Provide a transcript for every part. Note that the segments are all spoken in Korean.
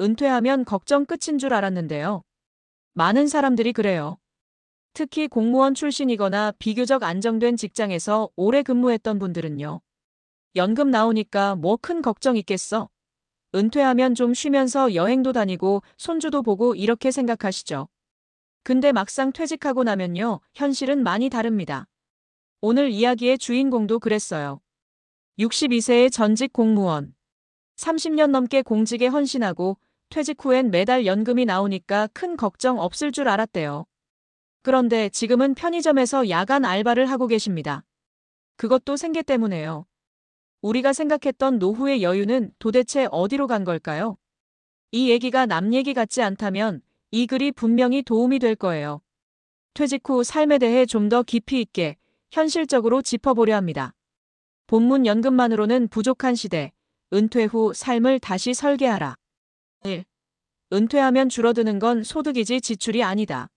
은퇴하면 걱정 끝인 줄 알았는데요. 많은 사람들이 그래요. 특히 공무원 출신이거나 비교적 안정된 직장에서 오래 근무했던 분들은요. 연금 나오니까 뭐 큰 걱정 있겠어. 은퇴하면 좀 쉬면서 여행도 다니고 손주도 보고 이렇게 생각하시죠. 근데 막상 퇴직하고 나면요, 현실은 많이 다릅니다. 오늘 이야기의 주인공도 그랬어요. 62세의 전직 공무원. 30년 넘게 공직에 헌신하고 퇴직 후엔 매달 연금이 나오니까 큰 걱정 없을 줄 알았대요. 그런데 지금은 편의점에서 야간 알바를 하고 계십니다. 그것도 생계 때문에요. 우리가 생각했던 노후의 여유는 도대체 어디로 간 걸까요? 이 얘기가 남 얘기 같지 않다면 이 글이 분명히 도움이 될 거예요. 퇴직 후 삶에 대해 좀 더 깊이 있게 현실적으로 짚어보려 합니다. 본문 연금만으로는 부족한 시대, 은퇴 후 삶을 다시 설계하라. 1. 은퇴하면 줄어드는 건 소득이지 지출이 아니다.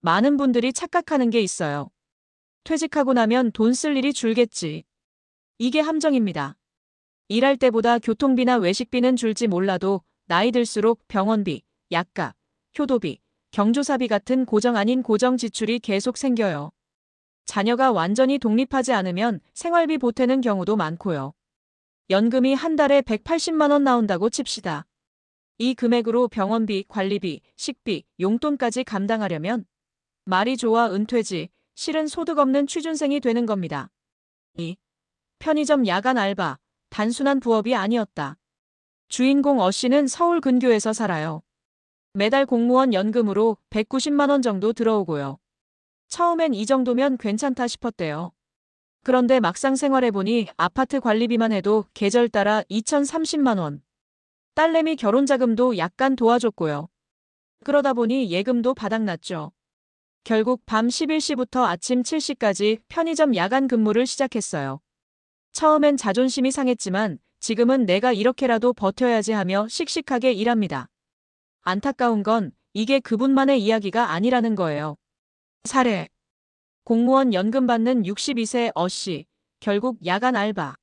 많은 분들이 착각하는 게 있어요. 퇴직하고 나면 돈 쓸 일이 줄겠지. 이게 함정입니다. 일할 때보다 교통비나 외식비는 줄지 몰라도 나이 들수록 병원비, 약값, 효도비, 경조사비 같은 고정 아닌 고정 지출이 계속 생겨요. 자녀가 완전히 독립하지 않으면 생활비 보태는 경우도 많고요. 연금이 한 달에 180만 원 나온다고 칩시다. 이 금액으로 병원비, 관리비, 식비, 용돈까지 감당하려면 말이 좋아 은퇴지, 실은 소득 없는 취준생이 되는 겁니다. 2. 편의점 야간 알바, 단순한 부업이 아니었다. 주인공 어 씨는 서울 근교에서 살아요. 매달 공무원 연금으로 190만 원 정도 들어오고요. 처음엔 이 정도면 괜찮다 싶었대요. 그런데 막상 생활해보니 아파트 관리비만 해도 계절 따라 2,030만 원. 딸내미 결혼 자금도 약간 도와줬고요. 그러다 보니 예금도 바닥났죠. 결국 밤 11시부터 아침 7시까지 편의점 야간 근무를 시작했어요. 처음엔 자존심이 상했지만 지금은 내가 이렇게라도 버텨야지 하며 씩씩하게 일합니다. 안타까운 건 이게 그분만의 이야기가 아니라는 거예요. 사례. 공무원 연금 받는 62세 어씨, 결국 야간 알바.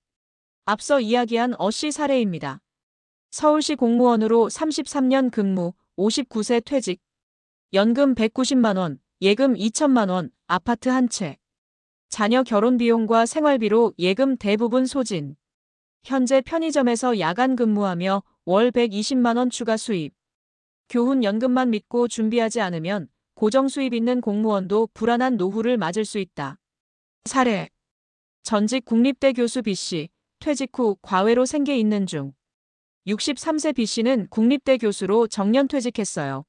앞서 이야기한 어씨 사례입니다. 서울시 공무원으로 33년 근무, 59세 퇴직. 연금 190만원, 예금 2천만원, 아파트 한 채. 자녀 결혼 비용과 생활비로 예금 대부분 소진. 현재 편의점에서 야간 근무하며 월 120만원 추가 수입. 교훈 연금만 믿고 준비하지 않으면 고정 수입 있는 공무원도 불안한 노후를 맞을 수 있다. 사례. 전직 국립대 교수 B씨, 퇴직 후 과외로 생계 있는 중. 63세 B씨는 국립대 교수로 정년 퇴직했어요.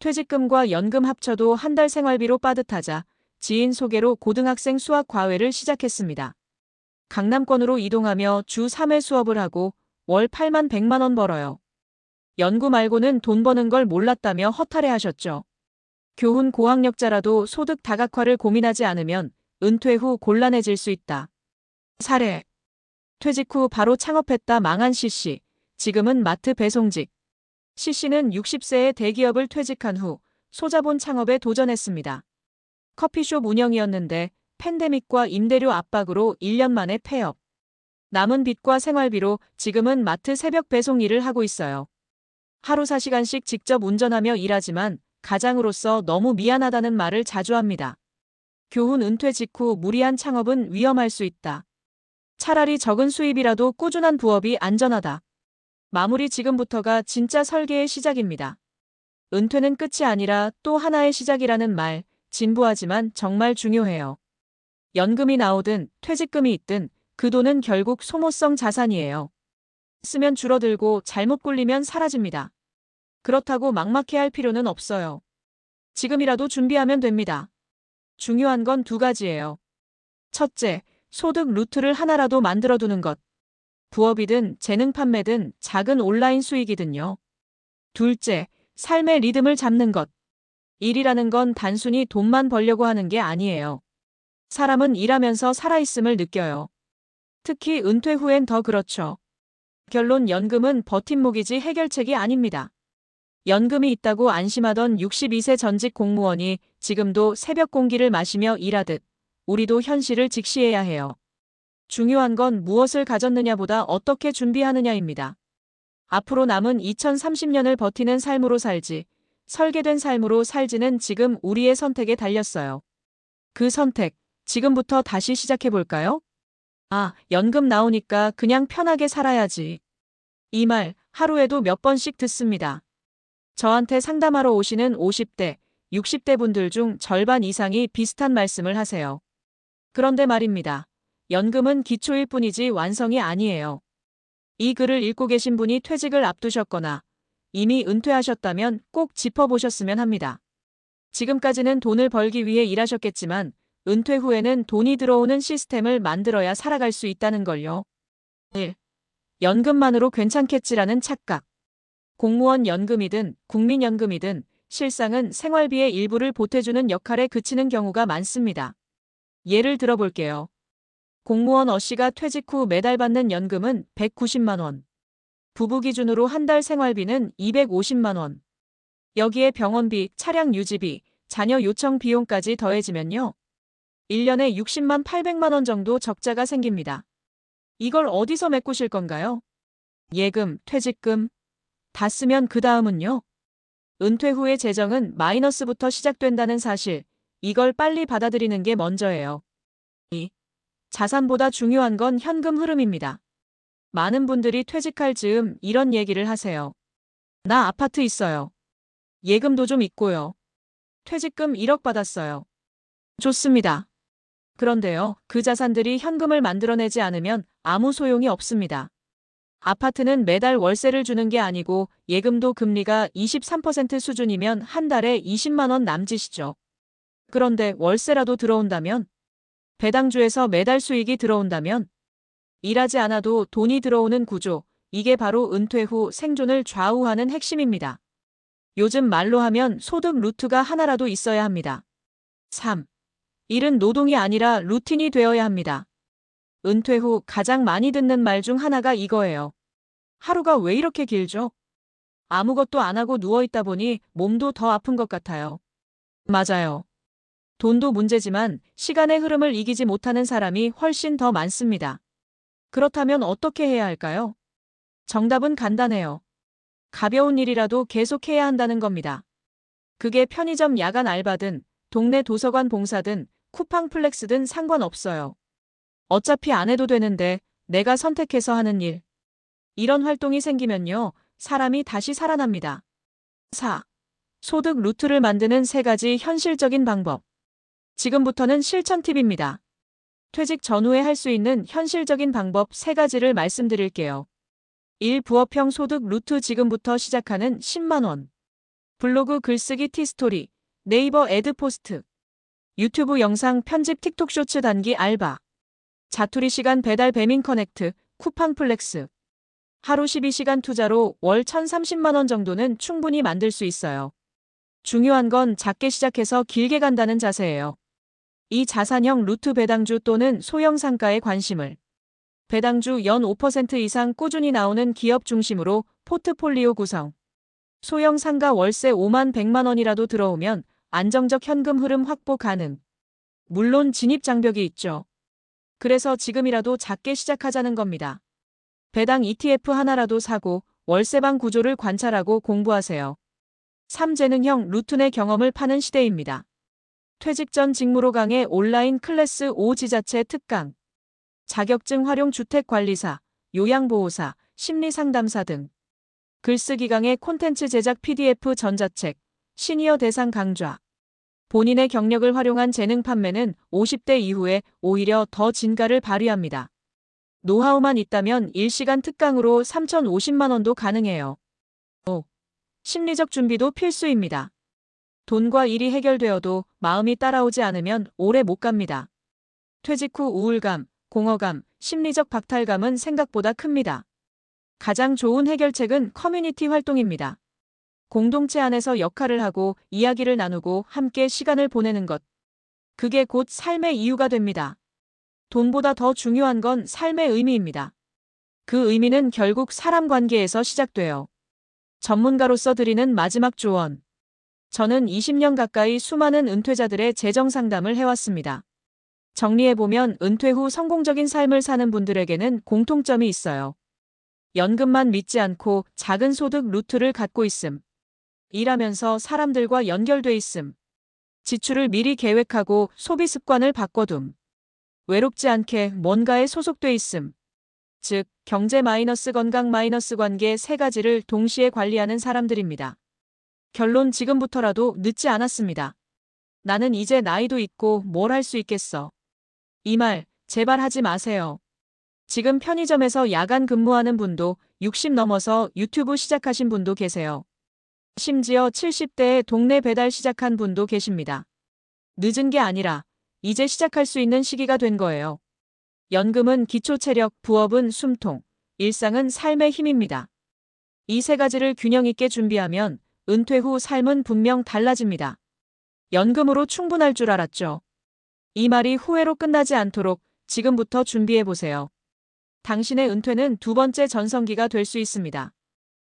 퇴직금과 연금 합쳐도 한 달 생활비로 빠듯하자 지인 소개로 고등학생 수학 과외를 시작했습니다. 강남권으로 이동하며 주 3회 수업을 하고 월 8만 100만 원 벌어요. 연구 말고는 돈 버는 걸 몰랐다며 허탈해 하셨죠. 교훈 고학력자라도 소득 다각화를 고민하지 않으면 은퇴 후 곤란해질 수 있다. 사례. 퇴직 후 바로 창업했다 망한 C씨. 지금은 마트 배송직. C씨는 60세에 대기업을 퇴직한 후 소자본 창업에 도전했습니다. 커피숍 운영이었는데 팬데믹과 임대료 압박으로 1년 만에 폐업. 남은 빚과 생활비로 지금은 마트 새벽 배송 일을 하고 있어요. 하루 4시간씩 직접 운전하며 일하지만 가장으로서 너무 미안하다는 말을 자주 합니다. 교훈 은퇴 직후 무리한 창업은 위험할 수 있다. 차라리 적은 수입이라도 꾸준한 부업이 안전하다. 마무리 지금부터가 진짜 설계의 시작입니다. 은퇴는 끝이 아니라 또 하나의 시작이라는 말, 진부하지만 정말 중요해요. 연금이 나오든 퇴직금이 있든 그 돈은 결국 소모성 자산이에요. 쓰면 줄어들고 잘못 굴리면 사라집니다. 그렇다고 막막해 할 필요는 없어요. 지금이라도 준비하면 됩니다. 중요한 건 두 가지예요. 첫째, 소득 루트를 하나라도 만들어 두는 것. 부업이든 재능 판매든 작은 온라인 수익이든요. 둘째, 삶의 리듬을 잡는 것. 일이라는 건 단순히 돈만 벌려고 하는 게 아니에요. 사람은 일하면서 살아있음을 느껴요. 특히 은퇴 후엔 더 그렇죠. 결론 연금은 버팀목이지 해결책이 아닙니다. 연금이 있다고 안심하던 62세 전직 공무원이 지금도 새벽 공기를 마시며 일하듯 우리도 현실을 직시해야 해요. 중요한 건 무엇을 가졌느냐보다 어떻게 준비하느냐입니다. 앞으로 남은 2030년을 버티는 삶으로 살지, 설계된 삶으로 살지는 지금 우리의 선택에 달렸어요. 그 선택, 지금부터 다시 시작해볼까요? 아, 연금 나오니까 그냥 편하게 살아야지. 이 말 하루에도 몇 번씩 듣습니다. 저한테 상담하러 오시는 50대, 60대 분들 중 절반 이상이 비슷한 말씀을 하세요. 그런데 말입니다. 연금은 기초일 뿐이지 완성이 아니에요. 이 글을 읽고 계신 분이 퇴직을 앞두셨거나 이미 은퇴하셨다면 꼭 짚어보셨으면 합니다. 지금까지는 돈을 벌기 위해 일하셨겠지만 은퇴 후에는 돈이 들어오는 시스템을 만들어야 살아갈 수 있다는 걸요. 1. 연금만으로 괜찮겠지라는 착각. 공무원 연금이든 국민연금이든 실상은 생활비의 일부를 보태주는 역할에 그치는 경우가 많습니다. 예를 들어볼게요. 공무원 어 씨가 퇴직 후 매달 받는 연금은 190만 원. 부부 기준으로 한 달 생활비는 250만 원. 여기에 병원비, 차량 유지비, 자녀 요청 비용까지 더해지면요. 1년에 60만 800만 원 정도 적자가 생깁니다. 이걸 어디서 메꾸실 건가요? 예금, 퇴직금, 다 쓰면 그 다음은요. 은퇴 후의 재정은 마이너스부터 시작된다는 사실, 이걸 빨리 받아들이는 게 먼저예요. 2. 자산보다 중요한 건 현금 흐름입니다. 많은 분들이 퇴직할 즈음 이런 얘기를 하세요. 나 아파트 있어요. 예금도 좀 있고요. 퇴직금 1억 받았어요. 좋습니다. 그런데요, 그 자산들이 현금을 만들어내지 않으면 아무 소용이 없습니다. 아파트는 매달 월세를 주는 게 아니고 예금도 금리가 23% 수준이면 한 달에 20만 원 남짓이죠. 그런데 월세라도 들어온다면 배당주에서 매달 수익이 들어온다면 일하지 않아도 돈이 들어오는 구조, 이게 바로 은퇴 후 생존을 좌우하는 핵심입니다. 요즘 말로 하면 소득 루트가 하나라도 있어야 합니다. 3. 일은 노동이 아니라 루틴이 되어야 합니다. 은퇴 후 가장 많이 듣는 말 중 하나가 이거예요. 하루가 왜 이렇게 길죠? 아무것도 안 하고 누워있다 보니 몸도 더 아픈 것 같아요. 맞아요. 돈도 문제지만 시간의 흐름을 이기지 못하는 사람이 훨씬 더 많습니다. 그렇다면 어떻게 해야 할까요? 정답은 간단해요. 가벼운 일이라도 계속해야 한다는 겁니다. 그게 편의점 야간 알바든 동네 도서관 봉사든 쿠팡 플렉스든 상관없어요. 어차피 안 해도 되는데 내가 선택해서 하는 일. 이런 활동이 생기면요. 사람이 다시 살아납니다. 4. 소득 루트를 만드는 세 가지 현실적인 방법. 지금부터는 실천 팁입니다. 퇴직 전후에 할 수 있는 현실적인 방법 세 가지를 말씀드릴게요. 1. 부업형 소득 루트 지금부터 시작하는 10만원. 블로그 글쓰기 티스토리, 네이버 애드 포스트, 유튜브 영상 편집 틱톡 쇼츠 단기 알바, 자투리 시간 배달 배민 커넥트, 쿠팡 플렉스. 하루 12시간 투자로 월 1,030만원 정도는 충분히 만들 수 있어요. 중요한 건 작게 시작해서 길게 간다는 자세예요. 이 자산형 루트 배당주 또는 소형 상가에 관심을 배당주 연 5% 이상 꾸준히 나오는 기업 중심으로 포트폴리오 구성. 소형 상가 월세 5만 100만 원이라도 들어오면 안정적 현금 흐름 확보 가능. 물론 진입 장벽이 있죠. 그래서 지금이라도 작게 시작하자는 겁니다. 배당 ETF 하나라도 사고 월세방 구조를 관찰하고 공부하세요. 3재능형 루트내 경험을 파는 시대입니다. 퇴직 전 직무로 강해 온라인 클래스 5 지자체 특강, 자격증 활용 주택관리사, 요양보호사, 심리상담사 등 글쓰기 강의 콘텐츠 제작 PDF 전자책, 시니어 대상 강좌. 본인의 경력을 활용한 재능 판매는 50대 이후에 오히려 더 진가를 발휘합니다. 노하우만 있다면 1시간 특강으로 3,050만 원도 가능해요. 5. 심리적 준비도 필수입니다. 돈과 일이 해결되어도 마음이 따라오지 않으면 오래 못 갑니다. 퇴직 후 우울감, 공허감, 심리적 박탈감은 생각보다 큽니다. 가장 좋은 해결책은 커뮤니티 활동입니다. 공동체 안에서 역할을 하고 이야기를 나누고 함께 시간을 보내는 것. 그게 곧 삶의 이유가 됩니다. 돈보다 더 중요한 건 삶의 의미입니다. 그 의미는 결국 사람 관계에서 시작돼요. 전문가로서 드리는 마지막 조언. 저는 20년 가까이 수많은 은퇴자들의 재정 상담을 해왔습니다. 정리해보면 은퇴 후 성공적인 삶을 사는 분들에게는 공통점이 있어요. 연금만 믿지 않고 작은 소득 루트를 갖고 있음. 일하면서 사람들과 연결돼 있음. 지출을 미리 계획하고 소비 습관을 바꿔둠. 외롭지 않게 뭔가에 소속돼 있음. 즉, 경제 마이너스 건강 마이너스 관계 세 가지를 동시에 관리하는 사람들입니다. 결론 지금부터라도 늦지 않았습니다. 나는 이제 나이도 있고 뭘 할 수 있겠어. 이 말, 제발 하지 마세요. 지금 편의점에서 야간 근무하는 분도 60 넘어서 유튜브 시작하신 분도 계세요. 심지어 70대에 동네 배달 시작한 분도 계십니다. 늦은 게 아니라 이제 시작할 수 있는 시기가 된 거예요. 연금은 기초 체력, 부업은 숨통, 일상은 삶의 힘입니다. 이 세 가지를 균형 있게 준비하면 은퇴 후 삶은 분명 달라집니다. 연금으로 충분할 줄 알았죠. 이 말이 후회로 끝나지 않도록 지금부터 준비해 보세요. 당신의 은퇴는 두 번째 전성기가 될 수 있습니다.